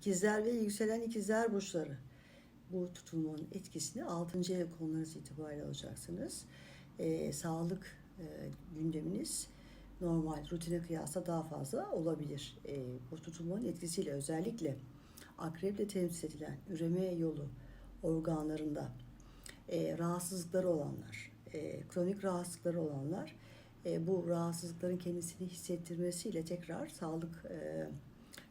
İkizler ve yükselen ikizler burçları. Bu tutulmanın etkisini 6. ev konularınız itibariyle alacaksınız. Ee, sağlık e, gündeminiz normal rutine kıyasla daha fazla olabilir. Ee, bu tutulmanın etkisiyle özellikle akreple temsil edilen üreme yolu organlarında e, rahatsızlıkları olanlar, e, kronik rahatsızlıkları olanlar e, bu rahatsızlıkların kendisini hissettirmesiyle tekrar sağlık e,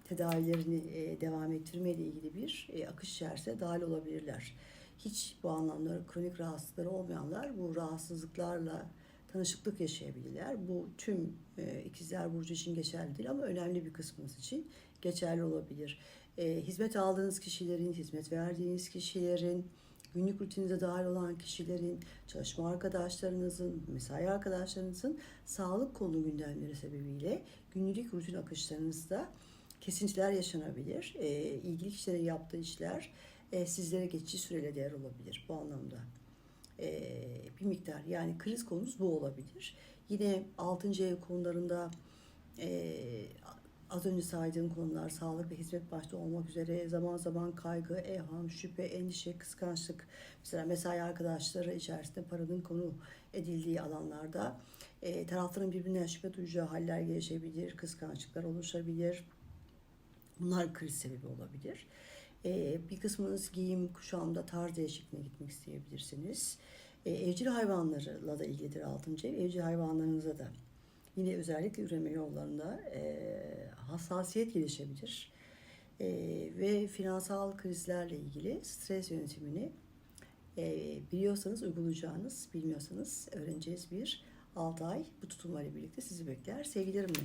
tedavilerini e, devam ettirmeyle ilgili bir e, akış içerisine dahil olabilirler. Hiç bu anlamda kronik rahatsızlıkları olmayanlar bu rahatsızlıklarla tanışıklık yaşayabilirler. Bu tüm e, ikizler burcu için geçerli değil ama önemli bir kısmınız için geçerli olabilir. E, hizmet aldığınız kişilerin, hizmet verdiğiniz kişilerin, günlük rutininize dahil olan kişilerin, çalışma arkadaşlarınızın, mesai arkadaşlarınızın sağlık konu gündemleri sebebiyle günlük rutin akışlarınızda kesintiler yaşanabilir. E, ilgili kişilerin yaptığı işler e, sizlere geçici süreyle değer olabilir bu anlamda. E, bir miktar yani kriz konumuz bu olabilir. Yine 6. ev konularında e, az önce saydığım konular sağlık ve hizmet başta olmak üzere zaman zaman kaygı, evham, şüphe, endişe, kıskançlık mesela mesai arkadaşları içerisinde paranın konu edildiği alanlarda e, tarafların birbirinden şüphe duyacağı haller gelişebilir, kıskançlıklar oluşabilir. Bunlar kriz sebebi olabilir. Ee, bir kısmınız giyim kuşamda tarz değişikliğine gitmek isteyebilirsiniz. Ee, evcil hayvanlarla da ilgilidir 6. ev. Evcil hayvanlarınıza da yine özellikle üreme yollarında e, hassasiyet gelişebilir. E, ve finansal krizlerle ilgili stres yönetimini e, biliyorsanız uygulayacağınız, bilmiyorsanız öğreneceğiz bir 6 ay bu tutulmayla birlikte sizi bekler. Sevgilerimle.